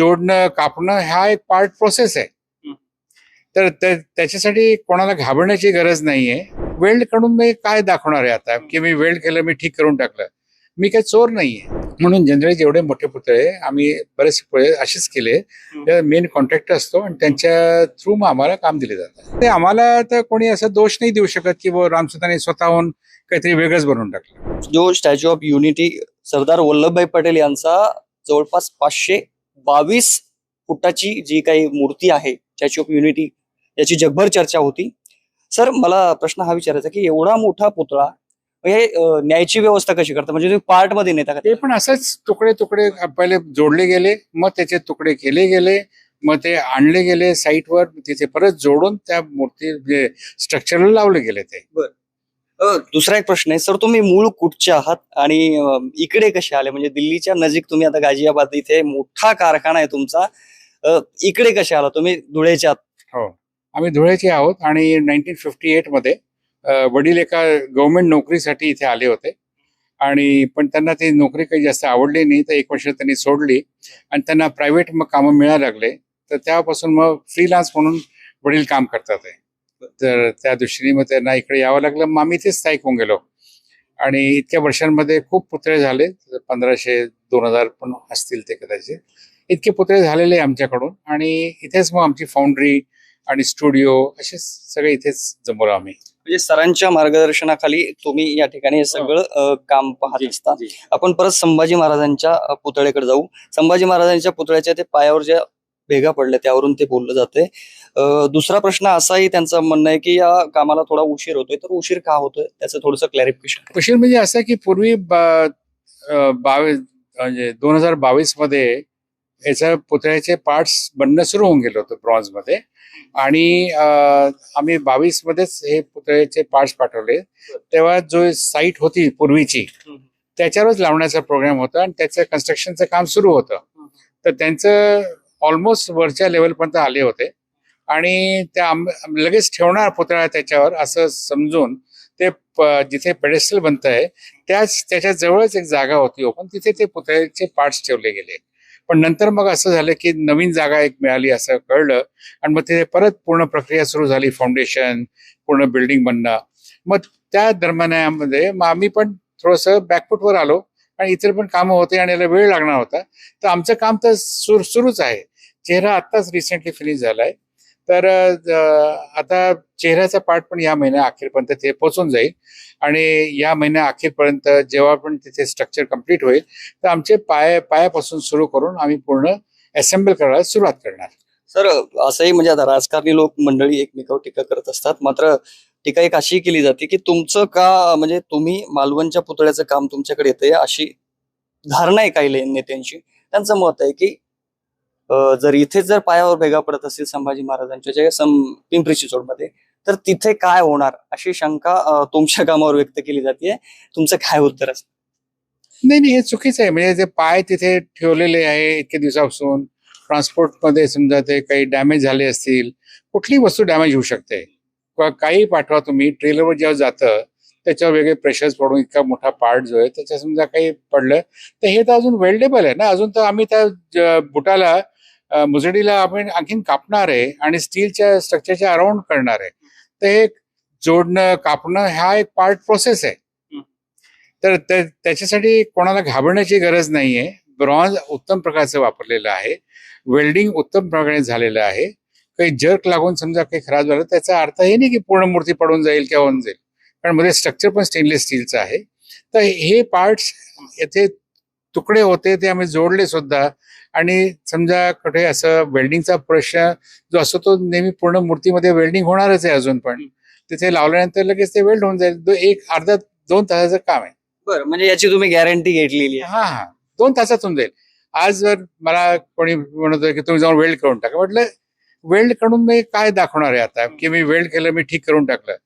जोडणं कापणं हा एक पार्ट प्रोसेस आहे. हं. तर त्या- त्याच्यासाठी कोणाला घाबरण्याची गरज नाहीये. वेल्डकडून मी काय दाखवणार आहे आता? की मी वेल्ड केलं मी ठीक करून टाकलं. मी काही चोर नाहीये. म्हणून जनरली जेवढे मोठे पुतळे आम्ही बरेचसे पुतळे असेच केले. मेन कॉन्ट्रॅक्टर असतो आणि त्यांच्या थ्रू मग आम्हाला काम दिले जातं ते आम्हाला तर कोणी असा दोष नाही देऊ शकत की रामसुताने स्वतःहून काहीतरी वेगळंच बनवून टाकलं. जो Statue of Unity Sardar Vallabhbhai Patel यांचा जवळपास पाचशे बावीस फुटाची जी काही मूर्ती आहे स्टॅच्यू ऑफ युनिटी याची जगभर चर्चा होती. सर मला प्रश्न हा विचारायचा की एवढा मोठा पुतळा हे न्यायची व्यवस्था कशी करता? म्हणजे तुम्ही पार्टमध्ये नेता का? ते पण असंच तुकडे तुकडे पहिले जोडले गेले मग त्याचे तुकडे केले गेले मग ते आणले गेले साईटवर तिथे परत जोडून त्या मूर्ती स्ट्रक्चरला लावले गेले ते. दुसरा एक प्रश्न आहे. सर तुम्ही मूळ कुठचे आहात? आणि इकडे कसे आले? म्हणजे दिल्लीच्या नजीक तुम्ही आता गाझियाबाद इथे मोठा कारखाना आहे तुमचा. इकडे कसे आला? तुम्ही धुळेचे आहात. हो. आम्ही धुळेचे आहोत आणि नाईन्टीन फिफ्टी एटमध्ये वडील एका गव्हर्नमेंट नोकरीसाठी इथे आले होते. आणि पण त्यांना ती नोकरी काही जास्त आवडली नाही. तर एक वर्ष त्यांनी सोडली. आणि त्यांना प्रायव्हेट मग कामं मिळायला लागले. तर त्यापासून मग फ्रीलान्स म्हणून वडील काम करतात आहे तर त्या दृष्टीने मग त्यांना इकडे यावं लागलं. मग आम्ही इथेच स्थायिक होऊन गेलो. आणि इतक्या वर्षांमध्ये खूप पुतळे झाले. पंधराशे दोन हजार पण असतील ते कदाचित. इतके पुतळे झालेले आहे आमच्याकडून. आणि इथेच मग आमची फाउंड्री आणि स्टुडिओ असे सगळे इथेच जमवलं आम्ही. म्हणजे सरांच्या मार्गदर्शनाखाली तुम्ही या ठिकाणी हे सगळं काम पाहत असता. आपण परत संभाजी महाराजांच्या पुतळ्याकडे जाऊ. संभाजी महाराजांच्या पुतळ्याच्या ते पायावर ज्या भेगा पडल्या त्यावरून ते बोललं जाते दुसरा प्रश्न असाही त्यांचं म्हणणं आहे की या कामाला थोडा उशीर होतोय. तर उशीर का होतोय? त्याचं थोडंसं क्लॅरिफिकेशन उशीर म्हणजे असं की पूर्वी बावीस म्हणजे दोन हजार बावीसमध्ये याच्या पुतळ्याचे पार्ट्स बनणं सुरू होऊन गेलं होतं ब्रॉन्झमध्ये आणि आम्ही बावीस मध्येच हे पुतळ्याचे पार्ट्स पाठवले. तेव्हा जो साईट होती पूर्वीची त्याच्यावरच लावण्याचा प्रोग्राम होता आणि त्याचं कन्स्ट्रक्शनचं काम सुरू होतं. तर त्यांचं ऑलमोस्ट वरच्या लेवलपर्यंत आले होते. आणि त्या लगेच ठेवणार पुतळा त्याच्यावर असं समजून ते प- जिथे पेडेस्टल बनत आहे त्याच त्याच्या जवळच एक जागा होती ओपन तिथे ते पुतळ्याचे पार्ट्स ठेवले गेले. पण नंतर मग असं झालं की नवीन जागा एक मिळाली असं कळलं. आणि मग तिथे परत पूर्ण प्रक्रिया सुरू झाली फाउंडेशन पूर्ण बिल्डिंग बनणं. मग त्या दरम्यानामध्ये मग आम्ही पण थोडंसं बॅकफुटवर आलो. आणि इतर पण कामं होते आणि याला वेळ लागणार होता. तर आमचं काम तर सुर सुरूच आहे. चेहरा आत्ताच रिसेंटली फिनिश झालाय. तर आता चेहऱ्याचा पार्ट पण या महिन्या अखेरपर्यंत ते पोहोचून जाईल. आणि या महिन्या अखेरपर्यंत जेव्हा पण तिथे स्ट्रक्चर कंप्लीट होईल तर आमचे पाय पायापासून सुरू करून आम्ही पूर्ण असेंबल करायला सुरुवात करणार. सर असंही म्हणजे आता राजकारणी लोक मंडळी एकमेकावर टीका करत असतात. मात्र टीका एक अशी केली जाते की तुमचं का म्हणजे तुम्ही मालवणच्या पुतळ्याचं काम तुमच्याकडे येतंय अशी धारणा आहे काही नेत्यांची त्यांचं मत आहे की जर इथेच जर पायावर भेगा पडत असेल संभाजी महाराजांच्या जे पिंपरी चिंचवडमध्ये तर तिथे काय होणार अशी शंका तुमच्या कामावर व्यक्त केली जाते तुमचं काय उत्तर असत नाही नाही हे चुकीचं आहे. म्हणजे जे पाय तिथे ठेवलेले आहे इतके दिवसापासून ट्रान्सपोर्टमध्ये समजा ते काही डॅमेज झाले असतील कुठली वस्तू डॅमेज होऊ शकते. किंवा काही पाठवा तुम्ही ट्रेलरवर जेव्हा जातं त्याच्यावर वेगळे प्रेशर्स पडून इतका मोठा पार्ट जो आहे त्याच्या समजा काही पडलं तर हे तर अजून वेल्डेबल आहे ना? अजून तर आम्ही त्या बुटाला मुजडीला आपण आणखीन कापणार आहे आणि स्टीलच्या स्ट्रक्चरच्या अराउंड करणार आहे. तर हे जोडणं कापणं हा एक पार्ट प्रोसेस आहे. तर त्या- त्याच्यासाठी कोणाला घाबरण्याची गरज नाहीये. ब्रॉन्झ उत्तम प्रकारचं वापरलेलं आहे. वेल्डिंग उत्तम प्रकारे झालेलं आहे. काही जर्क लागून समजा काही खराब झालं त्याचा अर्थ हे नाही की पूर्ण मूर्ती पडून जाईल किंवा होऊन जाईल. कारण मध्ये स्ट्रक्चर पण स्टेनलेस स्टीलचं आहे. तर हे पार्ट्स येथे तुकडे होते ते आम्ही जोडले सुद्धा. आणि समजा कुठे असं वेल्डिंगचा प्रश्न जो असतो तो नेहमी पूर्ण मूर्तीमध्ये वेल्डिंग होणारच आहे अजून पण. तिथे लावल्यानंतर लगेच ते वेल्ड होऊन जाईल. एक अर्धा दोन तासाचं काम आहे. बरं म्हणजे याची तुम्ही गॅरंटी घेतलेली हा हा. दोन तासात होऊन जाईल. आज जर मला कोणी म्हणत की तुम्ही जाऊन वेल्ड करून टाका म्हटलं वेल्ड करून मी काय दाखवणार आहे आता? की मी वेल्ड केलं मी ठीक करून टाकलं.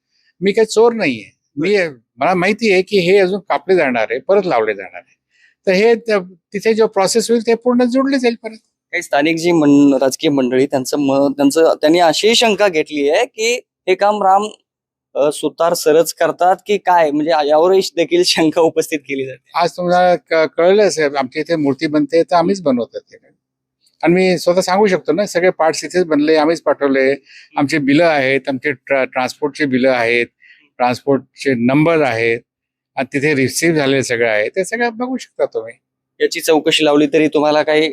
मी काही चोर नाहीये. मी मला माहिती आहे की हे अजून कापले जाणार आहे परत लावले जाणार आहे. तर हे तिथे जो प्रोसेस होईल ते पूर्ण जोडले जाईल परत. काही स्थानिक जी मं- राजकीय मंडळी त्यांचं म त्यांचं त्यांनी अशी शंका घेतली आहे की हे काम राम सुतार सरच करतात की काय? म्हणजे यावरही देखील शंका उपस्थित केली जाते. आज तुम्हाला कळलं असेल आमच्या इथे मूर्ती बनते तर आम्हीच बनवतात ते. आणि मी स्वतः सांगू शकतो ना सगळे पार्ट्स इथेच बनले आम्हीच पाठवले. आमचे बिलं आहेत आमचे ट्रा ट्रान्सपोर्टचे बिलं आहेत ट्रान्सपोर्टचे नंबर आहेत. आणि तिथे रिसिव्ह झालेले सगळं आहे ते सगळं बघू शकता तुम्ही. याची चौकशी लावली तरी तुम्हाला काही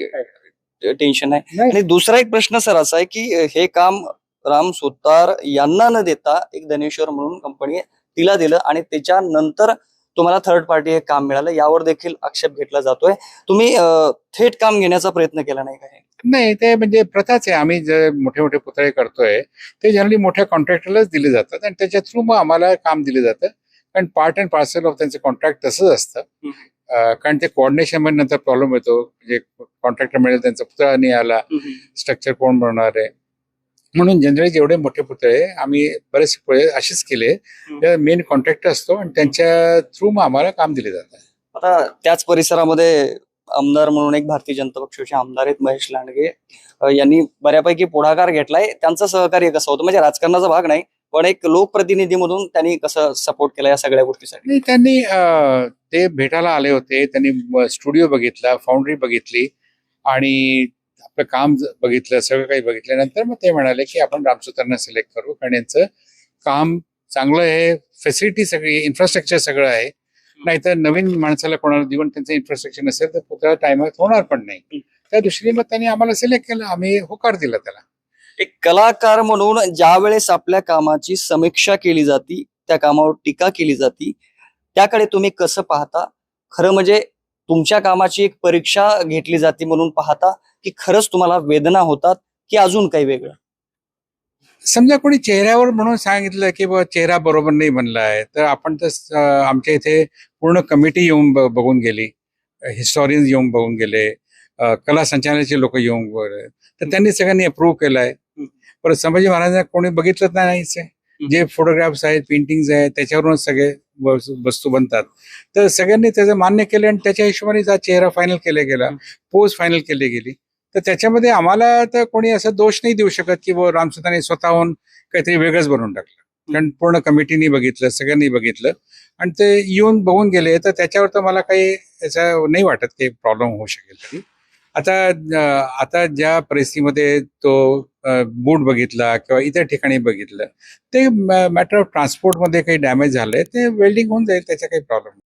टेन्शन नाही. नाही. आणि दुसरा एक प्रश्न सर असा आहे की हे काम राम सुतार यांना न देता एक धनेश्वर म्हणून कंपनी तिला दिलं आणि त्याच्यानंतर तुम्हाला थर्ड पार्टी हे काम मिळालं. यावर देखील आक्षेप घेतला जातोय. तुम्ही थेट काम घेण्याचा प्रयत्न केला नाही काय नाही ते म्हणजे प्रथाच आहे. आम्ही जे मोठे मोठे पुतळे करतोय ते जनरली मोठ्या कॉन्ट्रॅक्टरलाच दिले जातात आणि त्याच्या थ्रू मग आम्हाला काम दिलं जातं. कारण पार्ट अँड पार्सल ऑफ त्यांचं कॉन्ट्रॅक्ट तसंच असतं. कारण ते कोऑर्डिनेशनमध्ये नंतर प्रॉब्लेम येतो. म्हणजे कॉन्ट्रॅक्टर मिळेल त्यांचा पुतळा नाही आला. स्ट्रक्चर कोण बनवणार आहे? म्हणून जनरली जेवढे मोठे पुतळे आम्ही बरेचसे पुतळे असेच केले. मेन कॉन्ट्रॅक्टर असतो आणि त्यांच्या थ्रू मग आम्हाला काम दिले जातं. आता त्याच परिसरामध्ये आमदार म्हणून एक भारतीय जनता पक्षाचे आमदार आहेत महेश लांडगे. यांनी बऱ्यापैकी पुढाकार घेतलाय. त्यांचं सहकार्य कसं होतं? म्हणजे राजकारणाचा भाग नाही पण एक लोकप्रतिनिधी म्हणून त्यांनी कसं सपोर्ट केला या सगळ्या गोष्टीसाठी? नाही त्यांनी ते भेटायला आले होते त्यांनी स्टुडिओ बघितला फाउंड्री बघितली आणि आपलं काम बघितलं सगळं काही बघितल्यानंतर मग ते म्हणाले की आपण रामसूत्रांना सिलेक्ट करू कारण यांचं काम चांगलं आहे फॅसिलिटी सगळी इन्फ्रास्ट्रक्चर सगळं आहे. नाहीतर नवीन माणसाला कोणाला देऊन त्यांचं इन्फ्रास्ट्रक्चर नसेल तर पुतळा टायमात होणार पण नाही. त्या दृष्टीने मग त्यांनी आम्हाला सिलेक्ट केलं आम्ही होकार दिला त्याला. एक कलाकार म्हणून ज्या वेळेस आपल्या कामाची समीक्षा केली जाती त्या कामावर टीका केली जाती त्याकडे तुम्ही कसं पाहता? खरं म्हणजे तुमच्या कामाची एक परीक्षा घेतली जाते म्हणून पाहता की खरंच तुम्हाला वेदना होतात की अजून काही वेगळं? समजा कोणी चेहऱ्यावर म्हणून सांगितलं की बा चेहरा बरोबर नाही बनला आहे तर आपण तर आमच्या इथे पूर्ण कमिटी येऊन बघून गेली हिस्टॉरियन्स येऊन बघून गेले कला संचालनाचे लोक येऊन तर त्यांनी सगळ्यांनी अप्रूव्ह केलाय. परत संभाजी महाराजांना कोणी बघितलं नाहीच आहे जे फोटोग्राफ्स आहेत पेंटिंग्स आहेत त्याच्यावरूनच सगळे वस- वस्तू बनतात. तर सगळ्यांनी त्याचं मान्य केलं आणि त्याच्या हिशोबाने जा चेहरा फायनल केला गेला. पोज फायनल केली गेली. तर त्याच्यामध्ये आम्हाला तर कोणी असं दोष नाही देऊ शकत की वो रामसुताने स्वतःहून काहीतरी वेगळंच बनवून टाकलं. कारण पूर्ण कमिटीने बघितलं सगळ्यांनी बघितलं. आणि ते येऊन बघून गेले तर त्याच्यावर तर मला काही याचा नाही वाटत की प्रॉब्लेम होऊ शकेल तरी. आता आता ज्या परिस्थितीमध्ये तो बूट बघितला किंवा इतर ठिकाणी बघितलं ते मॅटर ऑफ ट्रान्सपोर्टमध्ये काही डॅमेज झालंय ते वेल्डिंग होऊन जाईल त्याचा काही प्रॉब्लेम